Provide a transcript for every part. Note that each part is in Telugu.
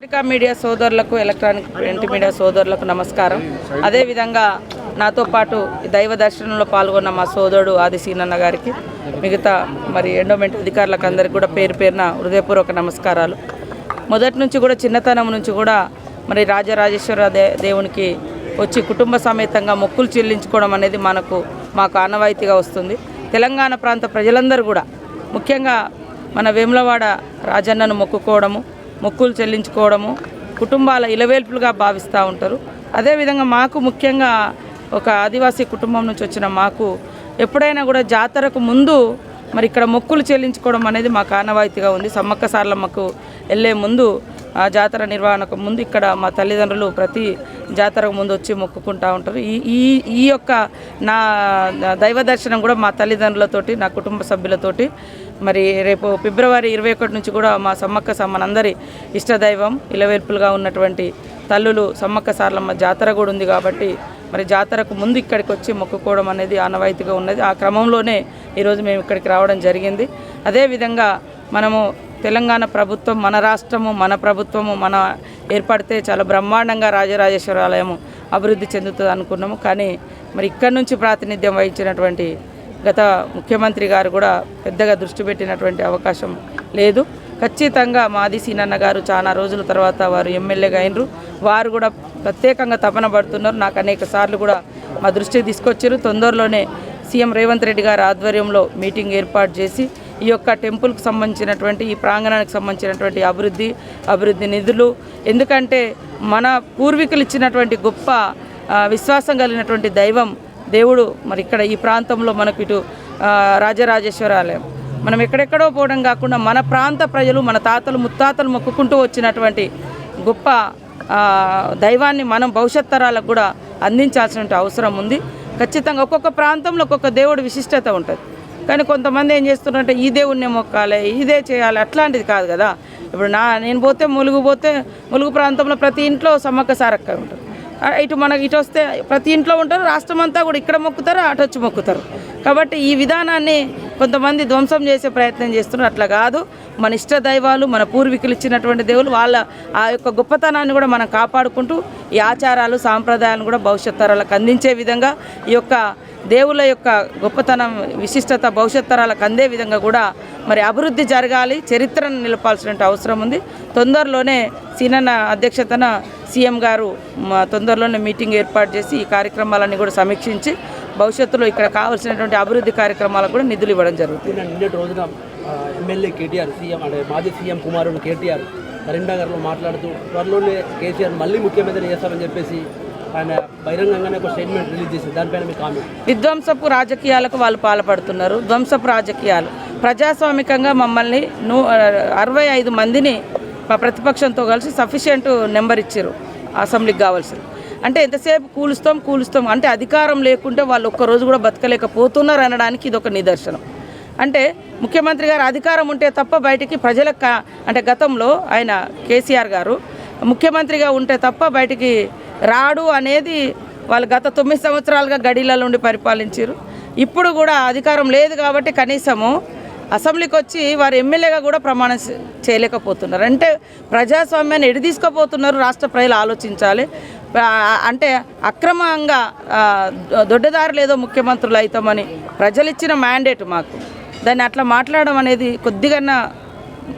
పత్రికా మీడియా సోదరులకు ఎలక్ట్రానిక్ ప్రింట్ మీడియా సోదరులకు నమస్కారం. అదేవిధంగా నాతో పాటు దైవ దర్శనంలో పాల్గొన్న మా సోదరుడు ఆది సీనన్న గారికి మిగతా మరి ఎండోమెంట్ అధికారులకు అందరికీ కూడా పేరు పేరున హృదయపూర్వక నమస్కారాలు. మొదటి నుంచి కూడా చిన్నతనం నుంచి కూడా మరి రాజరాజేశ్వర దే దేవునికి వచ్చి కుటుంబ సమేతంగా మొక్కులు చెల్లించుకోవడం అనేది మనకు మాకు ఆనవాయితీగా వస్తుంది. తెలంగాణ ప్రాంత ప్రజలందరూ కూడా ముఖ్యంగా మన వేములవాడ రాజన్నను మొక్కుకోవడము మొక్కులు చెల్లించుకోవడము కుటుంబాల ఇలవేల్పులుగా భావిస్తూ ఉంటారు. అదేవిధంగా మాకు ముఖ్యంగా ఒక ఆదివాసీ కుటుంబం నుంచి వచ్చిన మాకు ఎప్పుడైనా కూడా జాతరకు ముందు మరి ఇక్కడ మొక్కులు చెల్లించుకోవడం అనేది మాకు ఆనవాయితీగా ఉంది. సమ్మక్క సార్లమ్మకు వెళ్ళే ముందు ఆ జాతర నిర్వహణకు ముందు ఇక్కడ మా తల్లిదండ్రులు ప్రతి జాతరకు ముందు వచ్చి మొక్కుకుంటూ ఉంటారు. ఈ ఈ ఈ యొక్క నా దైవ దర్శనం కూడా మా తల్లిదండ్రులతోటి నా కుటుంబ సభ్యులతోటి మరి రేపు ఫిబ్రవరి ఇరవై ఒకటి నుంచి కూడా మా సమ్మక్క సమ్మనందరి మనందరి ఇష్టదైవం ఇలవేల్పులుగా ఉన్నటువంటి తల్లులు సమ్మక్క సార్లమ్మ జాతర కూడా ఉంది కాబట్టి మరి జాతరకు ముందు ఇక్కడికి వచ్చి మొక్కుకోవడం అనేది ఆనవాయితీగా ఉన్నది. ఆ క్రమంలోనే ఈరోజు మేము ఇక్కడికి రావడం జరిగింది. అదేవిధంగా మనము తెలంగాణ ప్రభుత్వం మన రాష్ట్రము మన ప్రభుత్వము మన ఏర్పడితే చాలా బ్రహ్మాండంగా రాజరాజేశ్వర ఆలయము అభివృద్ధి చెందుతుంది అనుకున్నాము. కానీ మరి ఇక్కడి నుంచి ప్రాతినిధ్యం వహించినటువంటి గత ముఖ్యమంత్రి గారు కూడా పెద్దగా దృష్టి పెట్టినటువంటి అవకాశం లేదు. ఖచ్చితంగా మాది సీనన్న గారు చాలా రోజుల తర్వాత వారు ఎమ్మెల్యేగా అయినరు. వారు కూడా ప్రత్యేకంగా తపన పడుతున్నారు. నాకు అనేక సార్లు కూడా మా దృష్టికి తీసుకొచ్చారు తొందరలోనే సీఎం రేవంత్ రెడ్డి గారి ఆధ్వర్యంలో మీటింగ్ ఏర్పాటు చేసి ఈ యొక్క టెంపుల్కి సంబంధించినటువంటి ఈ ప్రాంగణానికి సంబంధించినటువంటి అభివృద్ధి అభివృద్ధి నిధులు ఎందుకంటే మన పూర్వీకులు ఇచ్చినటువంటి గొప్ప విశ్వాసం కలిగినటువంటి దైవం దేవుడు మరి ఇక్కడ ఈ ప్రాంతంలో మనకు ఇటు రాజరాజేశ్వరాలయం. రాజరాజేశ్వర ఆలయం మనం ఎక్కడెక్కడో పోవడం కాకుండా మన ప్రాంత ప్రజలు మన తాతలు ముత్తాతలు మొక్కుకుంటూ వచ్చినటువంటి గొప్ప దైవాన్ని మనం భవిష్యత్ తరాలకు కూడా అందించాల్సిన అవసరం ఉంది. ఖచ్చితంగా ఒక్కొక్క ప్రాంతంలో ఒక్కొక్క దేవుడు విశిష్టత ఉంటుంది. కానీ కొంతమంది ఏం చేస్తున్నారంటే ఈ దేవుణ్ణి మొక్కాలి ఇదే చేయాలి అట్లాంటిది కాదు కదా. ఇప్పుడు నా నేను పోతే ములుగు పోతే ములుగు ప్రాంతంలో ప్రతి ఇంట్లో సమ్మక్క సారక్క ఉంటుంది. ఇటు మనకి ఇటు వస్తే ప్రతి ఇంట్లో ఉంటారు రాష్ట్రం అంతా కూడా ఇక్కడ మొక్కుతారు అటు వచ్చి మొక్కుతారు. కాబట్టి ఈ విధానాన్ని కొంతమంది ధ్వంసం చేసే ప్రయత్నం చేస్తున్నారు. అట్లా కాదు. మన ఇష్ట దైవాలు మన పూర్వీకులు ఇచ్చినటువంటి దేవులు వాళ్ళ ఆ యొక్క గొప్పతనాన్ని కూడా మనం కాపాడుకుంటూ ఈ ఆచారాలు సాంప్రదాయాలను కూడా భవిష్యత్ తరాలకు అందించే విధంగా ఈ యొక్క దేవుళ్ళ యొక్క గొప్పతనం విశిష్టత భవిష్యత్ తరాలకు అందే విధంగా కూడా మరి అభివృద్ధి జరగాలి చరిత్రను నిలపాల్సిన అవసరం ఉంది. తొందరలోనే సీనన్న అధ్యక్షతన సీఎం గారు మా తొందరలోనే మీటింగ్ ఏర్పాటు చేసి ఈ కార్యక్రమాలన్నీ కూడా సమీక్షించి భవిష్యత్తులో ఇక్కడ కావాల్సినటువంటి అభివృద్ధి కార్యక్రమాలకు కూడా నిధులు ఇవ్వడం జరుగుతుంది. నిన్న నిన్నటి రోజున ఎమ్మెల్యే కేటీఆర్ సీఎం అంటే మాజీ సీఎం కుమారుడు కేటీఆర్ కరీంనగర్లో మాట్లాడుతూ త్వరలోనే కేసీఆర్ మళ్ళీ ముఖ్యమంత్రి చేస్తామని చెప్పేసి ఆయన బహిరంగంగానే ఒక స్టేట్మెంట్ రిలీజ్ చేసింది దానిపైన మీ కామెంట్ విధ్వంసపు రాజకీయాలకు వాళ్ళు పాల్పడుతున్నారు. ధ్వంసపు రాజకీయాలు. ప్రజాస్వామికంగా మమ్మల్ని నూ అరవై ఐదు మందిని ప్రతిపక్షంతో కలిసి సఫిషియెంట్ నెంబర్ ఇచ్చారు. అసెంబ్లీకి కావాల్సింది. అంటే ఎంతసేపు కూలుస్తాం కూలుస్తాం. అంటే అధికారం లేకుంటే వాళ్ళు ఒక్కరోజు కూడా బతకలేకపోతున్నారు అనడానికి ఇది ఒక నిదర్శనం. అంటే ముఖ్యమంత్రి గారు అధికారం ఉంటే తప్ప బయటికి ప్రజలకు అంటే గతంలో ఆయన కేసీఆర్ గారు ముఖ్యమంత్రిగా ఉంటే తప్ప బయటికి రాడు అనేది వాళ్ళు గత తొమ్మిది సంవత్సరాలుగా గడిలలో ఉండి పరిపాలించారు. ఇప్పుడు కూడా అధికారం లేదు కాబట్టి కనీసము అసెంబ్లీకి వచ్చి వారు ఎమ్మెల్యేగా కూడా ప్రమాణం చేయలేకపోతున్నారు. అంటే ప్రజాస్వామ్యాన్ని ఎడి రాష్ట్ర ప్రజలు ఆలోచించాలి. అంటే అక్రమంగా దొడ్డదారులు ఏదో ముఖ్యమంత్రులు అవుతామని ప్రజలు ఇచ్చిన మ్యాండేట్ మాకు. దాన్ని అట్లా మాట్లాడడం అనేది కొద్దిగా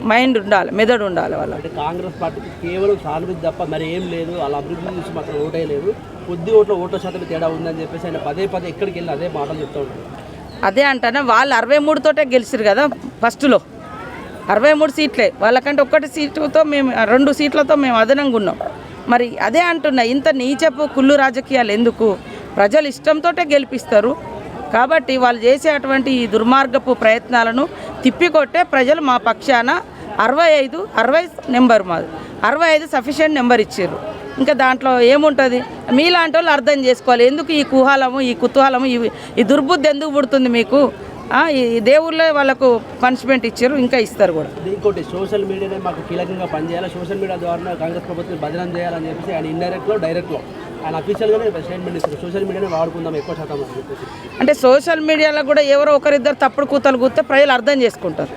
మైండ్ ఉండాలి మెదడు ఉండాలి వాళ్ళ. కాంగ్రెస్ పార్టీకి కేవలం సానుభూతి తప్ప మరి ఏం లేదు. వాళ్ళ అభివృద్ధి చూసి మాత్రం ఓటే లేదు. కొద్ది ఓట్ల ఓట్ల శాతం తేడా ఉందని చెప్పేసి ఆయన పదే పదే ఎక్కడికి వెళ్ళి అదే మాటలు చెప్తూ ఉంటారు అదే అంటానే వాళ్ళు అరవై మూడుతోటే గెలిచిరు కదా ఫస్ట్లో. అరవై మూడు సీట్లే. వాళ్ళకంటే ఒక్కటి సీటుతో మేము రెండు సీట్లతో మేము అదనంగా ఉన్నాం. మరి అదే అంటున్నా ఇంత నీచపు కుళ్ళు రాజకీయాలు ఎందుకు? ప్రజలు ఇష్టంతోటే గెలిపిస్తారు. కాబట్టి వాళ్ళు చేసేటువంటి ఈ దుర్మార్గపు ప్రయత్నాలను తిప్పికొట్టే ప్రజలు మా పక్షాన అరవై ఐదు అరవై నెంబర్ మాది. అరవై ఐదు సఫిషియెంట్ నెంబర్ ఇచ్చారు ఇంకా దాంట్లో ఏముంటుంది? మీలాంటి వాళ్ళు అర్థం చేసుకోవాలి. ఎందుకు ఈ కుహాలము ఈ కుతూహలము ఈ ఈ దుర్బుద్ధి ఎందుకు పుడుతుంది మీకు? ఈ దేవుళ్ళే వాళ్ళకు పనిష్మెంట్ ఇచ్చారు ఇంకా ఇస్తారు కూడా. ఇంకోటి సోషల్ మీడియానే మాకు కీలకంగా పనిచేయాలి? సోషల్ మీడియా ద్వారా కాంగ్రెస్ ప్రభుత్వం బదనం చేయాలని చెప్పేసి ఆయన ఇండైరెక్ట్లో డైరెక్ట్లో ఆయన అఫీషియల్గానే స్టేట్మెంట్ ఇస్తారు సోషల్ మీడియానే వాడుకుందాం ఎక్కువ శాతం అని చెప్పేసి. అంటే సోషల్ మీడియాలో కూడా ఎవరో ఒకరిద్దరు తప్పుడు కూతలు కూస్తే ప్రజలు అర్థం చేసుకుంటారు.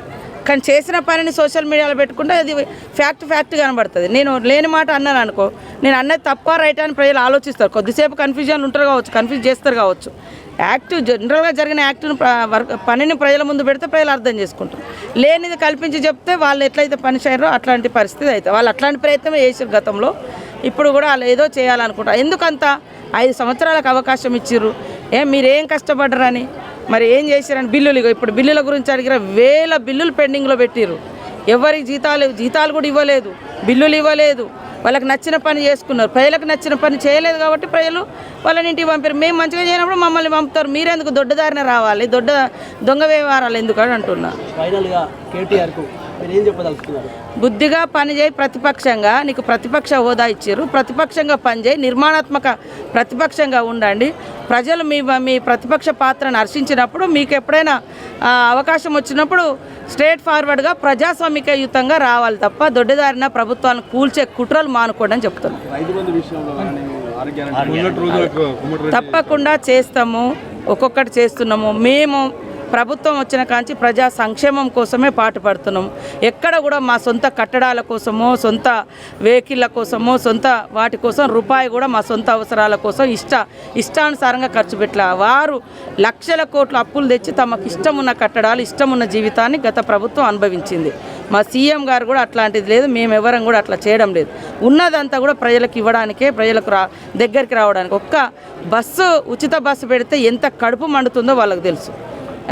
కానీ చేసిన పనిని సోషల్ మీడియాలో పెట్టుకుంటే అది ఫ్యాక్ట్ ఫ్యాక్ట్ కనబడుతుంది. నేను లేని మాట అన్నాను అనుకో నేను అన్నది తప్ప రైట్ అని ప్రజలు ఆలోచిస్తారు. కొద్దిసేపు కన్ఫ్యూజన్లు ఉంటారు కావచ్చు కన్ఫ్యూజ్ చేస్తారు కావచ్చు. యాక్ట్ జనరల్గా జరిగిన యాక్ట్ను వర్క్ పనిని ప్రజల ముందు పెడితే ప్రజలు అర్థం చేసుకుంటారు. లేనిది కల్పించి చెప్తే వాళ్ళు ఎట్లయితే పని చేయరో అట్లాంటి పరిస్థితి అయితే వాళ్ళు అట్లాంటి ప్రయత్నమే చేసారు గతంలో. ఇప్పుడు కూడా వాళ్ళు ఏదో చేయాలనుకుంటారు. ఎందుకంత ఐదు సంవత్సరాలకు అవకాశం ఇచ్చిర్రు? ఏం మీరేం కష్టపడరని మరి ఏం చేశారని బిల్లులు ఇప్పుడు బిల్లుల గురించి అడిగిన వేల బిల్లులు పెండింగ్లో పెట్టిర్రు. ఎవరికి జీతాలు జీతాలు కూడా ఇవ్వలేదు బిల్లులు ఇవ్వలేదు. వాళ్ళకి నచ్చిన పని చేసుకున్నారు. ప్రజలకు నచ్చిన పని చేయలేదు కాబట్టి ప్రజలు వాళ్ళని ఇంటికి పంపారు. మేము మంచిగా చేయనప్పుడు మమ్మల్ని పంపుతారు. మీరెందుకు దొడ్డదారిన రావాలి? దొడ్డ దొంగ వ్యవహారాలు ఎందుకు అని అంటున్నా. ఫైనల్గా కేటీఆర్కు బుద్ధిగా పనిచేయి ప్రతిపక్షంగా నీకు ప్రతిపక్ష హోదా ఇచ్చారు. ప్రతిపక్షంగా పనిచేయి నిర్మాణాత్మక ప్రతిపక్షంగా ఉండండి. ప్రజలు మీ మీ ప్రతిపక్ష పాత్రను హర్షించినప్పుడు మీకు ఎప్పుడైనా అవకాశం వచ్చినప్పుడు స్ట్రేట్ ఫార్వర్డ్గా ప్రజాస్వామికయుతంగా రావాలి తప్ప దొడ్డిదారిన ప్రభుత్వాలను కూల్చే కుట్రలు మానుకోండి అని చెప్తున్నాను కుమ్మటి తప్పకుండా చేస్తాము. ఒక్కొక్కటి చేస్తున్నాము. మేము ప్రభుత్వం వచ్చిన కాంచి ప్రజా సంక్షేమం కోసమే పాటుపడుతున్నాం ఎక్కడ కూడా మా సొంత కట్టడాల కోసమో సొంత వెహికల్ల కోసమో సొంత వాటి కోసం రూపాయి కూడా మా సొంత అవసరాల కోసం ఇష్ట ఇష్టానుసారంగా ఖర్చు పెట్టలే. వారు లక్షల కోట్ల అప్పులు తెచ్చి తమకు ఇష్టమున్న కట్టడాలు ఇష్టం ఉన్న జీవితాన్ని గత ప్రభుత్వం అనుభవించింది. మా సీఎం గారు కూడా అట్లాంటిది లేదు మేము ఎవరం కూడా అట్లా చేయడం లేదు. ఉన్నదంతా కూడా ప్రజలకు ఇవ్వడానికే ప్రజలకు రా దగ్గరికి రావడానికి. ఒక్క బస్సు ఉచిత బస్సు పెడితే ఎంత కడుపు మండుతుందో వాళ్ళకి తెలుసు.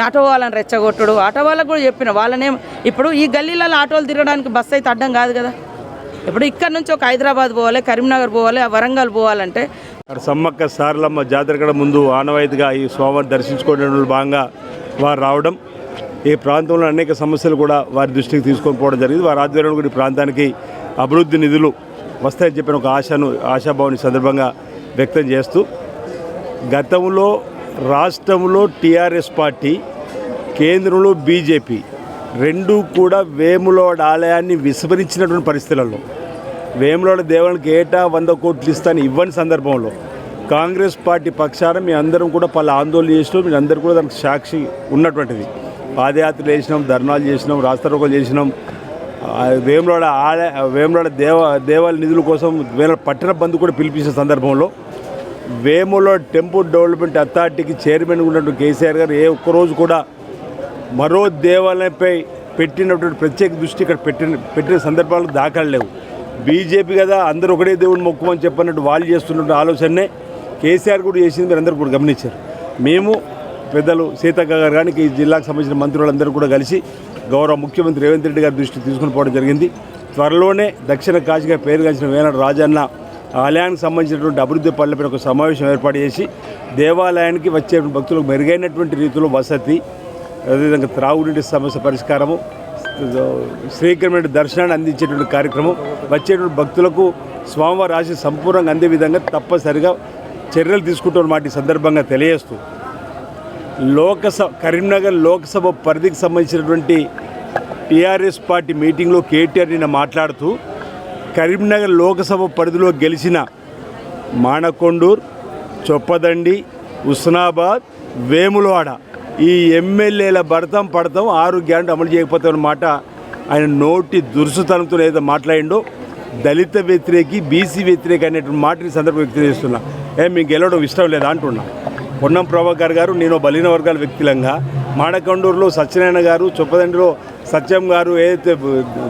ఆటో వాళ్ళని రెచ్చగొట్టుడు. ఆటో వాళ్ళకు కూడా చెప్పిన వాళ్ళనే ఇప్పుడు ఈ గల్లీలలో ఆటోలు తిరగడానికి బస్సు అయితే అడ్డం కాదు కదా. ఇప్పుడు ఇక్కడ నుంచి ఒక హైదరాబాద్ పోవాలి కరీంనగర్ పోవాలి వరంగల్ పోవాలంటే. సమ్మక్క సారలమ్మ జాతర ముందు ఆనవాయితీగా ఈ స్వామివారిని దర్శించుకోవడంలో భాగంగా వారు రావడం ఈ ప్రాంతంలో అనేక సమస్యలు కూడా వారి దృష్టికి తీసుకొని పోవడం జరిగింది. వారి ఆధ్వర్యంలో కూడా ఈ ప్రాంతానికి అభివృద్ధి నిధులు వస్తాయని చెప్పిన ఒక ఆశను ఆశాభావాన్ని సందర్భంగా వ్యక్తం చేస్తూ గతంలో రాష్ట్రంలో టీఆర్ఎస్ పార్టీ కేంద్రంలో బీజేపీ రెండూ కూడా వేములవాడ ఆలయాన్ని విస్మరించినటువంటి పరిస్థితులలో. వేములవాడ దేవునికి ఏటా వంద కోట్లు ఇస్తాను ఇవ్వని సందర్భంలో కాంగ్రెస్ పార్టీ పక్షాన మీ అందరం కూడా పలు ఆందోళన చేసినాం. మీరు అందరూ కూడా దానికి సాక్షి ఉన్నటువంటిది. పాదయాత్రలు చేసినాం ధర్నాలు చేసినాం రాస్తారోకలు చేసినాం. వేములవాడ ఆలయ వేములవాడ దేవ దేవాలయ నిధుల కోసం వేల పట్టణ బంధు కూడా పిలిపించిన సందర్భంలో వేములో టెంపుల్ డెవలప్మెంట్ అథారిటీకి చైర్మన్ ఉన్నటువంటి కేసీఆర్ గారు ఏ ఒక్కరోజు కూడా మరో దేవాలయంపై పెట్టినటువంటి ప్రత్యేక దృష్టి ఇక్కడ పెట్టిన పెట్టిన సందర్భాలు దాఖలు లేవు. బీజేపీ కదా అందరూ ఒకటే దేవుని మొక్కుమని చెప్పినట్టు వాళ్ళు చేస్తున్న ఆలోచనే కేసీఆర్ కూడా చేసింది మీరు అందరూ కూడా గమనించారు. మేము పెద్దలు సీతక్క గారు కానీ ఈ జిల్లాకు సంబంధించిన మంత్రులందరూ కూడా కలిసి గౌరవ ముఖ్యమంత్రి రేవంత్ రెడ్డి గారి దృష్టికి తీసుకుని పోవడం జరిగింది. త్వరలోనే దక్షిణ కాశీగా పేరుగాంచిన వేనాడు రాజన్న ఆలయానికి సంబంధించినటువంటి అభివృద్ధి పనులపై ఒక సమావేశం ఏర్పాటు చేసి దేవాలయానికి వచ్చే భక్తులకు మెరుగైనటువంటి రీతిలో వసతి అదేవిధంగా త్రాగునీటి సమస్య పరిష్కారము శ్రీకరమైన దర్శనాన్ని అందించేటువంటి కార్యక్రమం వచ్చేటువంటి భక్తులకు స్వామివారి ఆశ సంపూర్ణంగా అందే విధంగా తప్పనిసరిగా చర్యలు తీసుకుంటున్న మాట ఈ సందర్భంగా తెలియజేస్తూ. లోకసభ కరీంనగర్ లోక్సభ పరిధికి సంబంధించినటువంటి టీఆర్ఎస్ పార్టీ మీటింగ్లో కేటీఆర్ నిన్న మాట్లాడుతూ కరీంనగర్ లోకసభ పరిధిలో గెలిచిన మానకొండూర్ చొప్పదండి ఉస్నాబాద్ వేములవాడ ఈ ఎమ్మెల్యేల భర్తం పడతాం ఆరు గ్యారెంటీ అమలు చేయకపోతే మాట ఆయన నోటి దురుసుతనంతో ఏదో మాట్లాడిండో దళిత వ్యతిరేకి బీసీ వ్యతిరేకి అనేటువంటి మాటని సందర్భం వ్యక్తం చేస్తున్నా. ఏ మీకు గెలవడం ఇష్టం లేదా అంటున్నా. పొన్నం ప్రభాకర్ గారు నేను బలిన వర్గాల వ్యక్తులంగా మాడకొండూరులో సత్యనారాయణ గారు చొప్పదండిలో సత్యం గారు ఏదైతే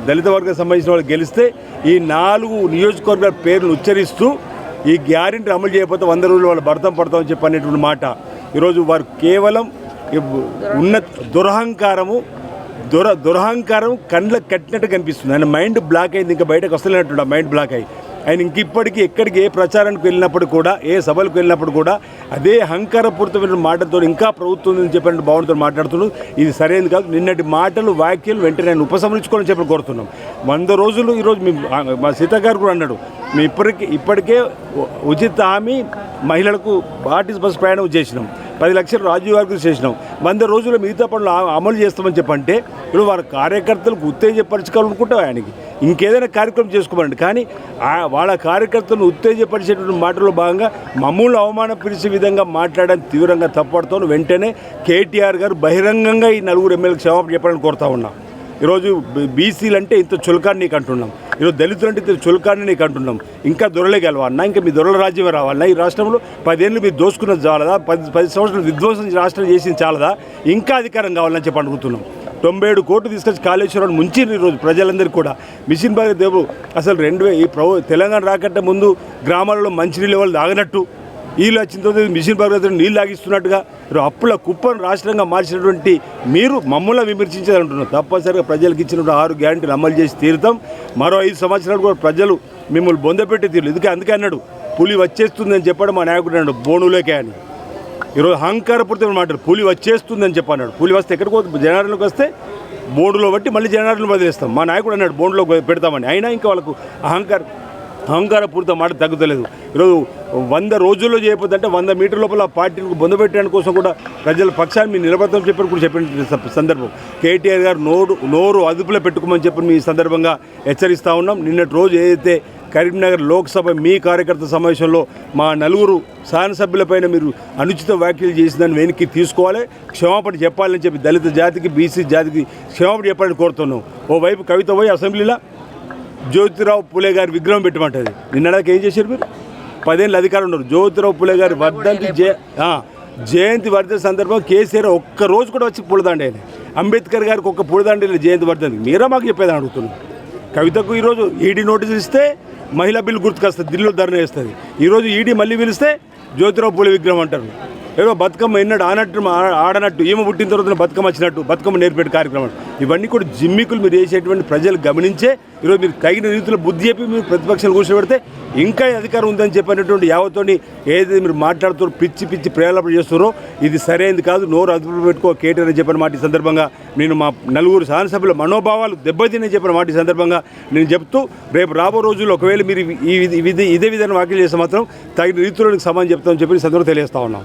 దళిత వర్గం సంబంధించిన వాళ్ళు గెలిస్తే ఈ నాలుగు నియోజకవర్గాల పేర్లు ఉచ్చరిస్తూ ఈ గ్యారెంటీ అమలు చేయకపోతే వంద రోజులు వాళ్ళు భర్తం పడతామని చెప్పి అనేటువంటి మాట. ఈరోజు వారు కేవలం ఉన్న దురహంకారము దుర దురహంకారం కండ్లకు కట్టినట్టు కనిపిస్తుంది. ఆయన మైండ్ బ్లాక్ అయింది ఇంకా బయటకు వస్తలేనట్టు మైండ్ బ్లాక్ అయ్యి ఆయన ఇంక ఇప్పటికీ ఎక్కడికి ఏ ప్రచారానికి వెళ్ళినప్పుడు కూడా ఏ సభలకు వెళ్ళినప్పుడు కూడా అదే అహంకారపూరితమైన మాటలతో ఇంకా ప్రభుత్వం ఉందని చెప్పినట్టు భావనతో మాట్లాడుతున్నాడు ఇది సరైనది కాదు. నిన్నటి మాటలు వ్యాఖ్యలు వెంటనే ఆయన ఉపసంహరించుకోవాలని చెప్పి కోరుతున్నాం. వంద రోజులు ఈరోజు మీ మా సీత గారు కూడా అన్నాడు మేము ఇప్పటికే ఇప్పటికే ఉచిత హామీ మహిళలకు ఆర్టీసీ బస్సు ప్రయాణం చేసినాం. పది లక్షలు రాజీవ్ గారికి చేసినాం. వంద రోజుల మిగతా పనులు అమలు చేస్తామని చెప్పంటే ఇప్పుడు వారి కార్యకర్తలకు ఉత్తేజపరచుకోవాలనుకుంటే ఆయనకి? ఇంకేదైనా కార్యక్రమం చేసుకోమండి. కానీ వాళ్ళ కార్యకర్తలను ఉత్తేజపరిచేటువంటి మాటల్లో భాగంగా మమ్మల్ని అవమానపరిచే విధంగా మాట్లాడడం తీవ్రంగా తప్పడుతాను వెంటనే కేటీఆర్ గారు బహిరంగంగా ఈ నలుగురు ఎమ్మెల్యేలకు క్షమాపణ చెప్పాలని కోరుతా ఉన్నాం. ఈరోజు బీసీలు అంటే ఇంత చులకాన్ని నీకు అంటున్నాం ఈరోజు దళితులు అంటే ఇంత చులకాన్ని నీకు అంటున్నాం ఇంకా దొరలే గెలవాలన్నా ఇంకా మీ దొరల రాజ్యమే రావాలన్నా? ఈ రాష్ట్రంలో పదేళ్ళు మీరు దోసుకున్నది చాలదా పది పది సంవత్సరాలు విధ్వంసం రాష్ట్రం చేసింది చాలదా? ఇంకా అధికారం కావాలని చెప్పి అనుకుంటున్నాం తొంభై ఏడు కోట్లు తీసుకొచ్చి కాళేశ్వరం ముంచి ఈరోజు ప్రజలందరికీ కూడా. మిషన్ భాగ దేవు అసలు రెండు ఈ ప్రభు తెలంగాణ రాకంటే ముందు గ్రామాలలో మంచినీళ్ళు వాళ్ళు తాగినట్టు. వీళ్ళు వచ్చిన తర్వాత మిషన్ భగీరథ నీళ్ళు లాగిస్తున్నట్టుగా అప్పుల కుప్పను రాష్ట్రంగా మార్చినటువంటి మీరు మమ్మల్ని విమర్శించాలంటున్నారు. తప్పనిసరిగా ప్రజలకు ఇచ్చినటువంటి ఆరు గ్యారంటీలు అమలు చేసి తీరుతాం. మరో ఐదు సంవత్సరాలు కూడా ప్రజలు మిమ్మల్ని బొందపెట్టి తీరు ఎందుకే అందుకే అన్నాడు పులి వచ్చేస్తుందని చెప్పడం మా నాయకుడు అన్నాడు బోనులేకే అని. ఈరోజు అహంకారపూరితమైన మాటలు. పులి వచ్చేస్తుందని చెప్పన్నాడు పులి వస్తే ఎక్కడికి పోతుంది? జనాలకు వస్తే బోర్డులో బట్టి మళ్ళీ జనాలను వదిలేస్తాం. మా నాయకుడు అన్నాడు బోర్డులో పెడతామని. అయినా ఇంకా వాళ్ళకు అహంకార అహంకారపూరిత మాట తగ్గుతలేదు. ఈరోజు వంద రోజుల్లో చేయకపోతే అంటే వంద మీటర్ లోపల ఆ పార్టీలకు బొందబెట్టడానికి కోసం కూడా ప్రజల పక్షాన్ని మీరు నిలబడతాం చెప్పి కూడా చెప్పిన సందర్భం. కేటీఆర్ గారు నోరు నోరు అదుపులో పెట్టుకోమని చెప్పి మీ సందర్భంగా హెచ్చరిస్తూ ఉన్నాం. నిన్నటి రోజు ఏదైతే కరీంనగర్ లోక్సభ మీ కార్యకర్త సమావేశంలో మా నలుగురు శాసనసభ్యులపైన మీరు అనుచిత వ్యాఖ్యలు చేసిందని వెనక్కి తీసుకోవాలి. క్షమాపణ చెప్పాలని చెప్పి దళిత జాతికి బీసీ జాతికి క్షమాపణ చెప్పాలని కోరుతున్నాం. ఓవైపు కవిత పోయి అసెంబ్లీలో జ్యోతిరావు పులే గారి విగ్రహం పెట్టమంటది. నిన్నడాకి ఏం చేశారు మీరు? పదేళ్ళు అధికారం ఉన్నారు. జ్యోతిరావు పులే గారి వర్ధంతి జయ జయంతి వర్ధంతి సందర్భంగా కేసీఆర్ ఒక్క రోజు కూడా వచ్చి పులదండి ఆయన అంబేద్కర్ గారికి ఒక్క పులదండి జయంతి వర్ధంతి మీరే మాకు చెప్పేదని అడుగుతున్నాం కవితకు ఈరోజు ఈడీ నోటీస్ ఇస్తే మహిళా బిల్లు గుర్తుకొస్తుంది ఢిల్లీలో ధర్నా వేస్తుంది ఈరోజు ఈడీ మళ్ళీ పిలిస్తే జ్యోతిరావు పూల విగ్రహం అంటారు. ఏదో బతుకమ్మ ఎన్నడు ఆనట్టు ఆడనట్టు ఈమె పుట్టిన తర్వాత బతుకమ్మ వచ్చినట్టు బతుకమ్మ నేర్పేట కార్యక్రమం. ఇవన్నీ కూడా జిమ్మికులు మీరు చేసేటువంటి ప్రజలు గమనించే ఈరోజు మీరు తగిన రీతిలో బుద్ధి చెప్పి మీరు ప్రతిపక్షాలు కూర్చోబెడితే ఇంకా అధికారం ఉందని చెప్పినటువంటి యావతోని ఏదైతే మీరు మాట్లాడుతూ పిచ్చి పిచ్చి ప్రేరేపణ చేస్తున్నారో ఇది సరైనది కాదు నోరు అదుపులో పెట్టుకో కేటీఆర్ అని చెప్పిన మాట ఈ సందర్భంగా నేను మా నలుగురు శాసనసభ్యుల మనోభావాలు దెబ్బతిని చెప్పిన మాట ఈ సందర్భంగా నేను చెప్తూ రేపు రాబో రోజుల్లో ఒకవేళ మీరు ఈ ఇదే విధంగా వ్యాఖ్యలు చేస్తే మాత్రం తగిన రీతిలో సమానం చెప్తామని చెప్పి సందర్భం తెలియజేస్తా ఉన్నాం.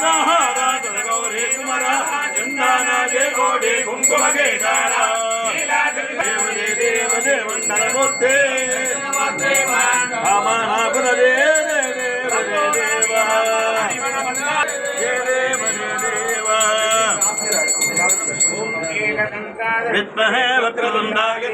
భద్రాహరినాహారాధన గౌరీ కుమర చందానాగే కోడి కుంకుమ కేదార దేవదే దేవదే మండలమూర్తే కామనాపుర దేవ విద్మహే వక్రతుండాయ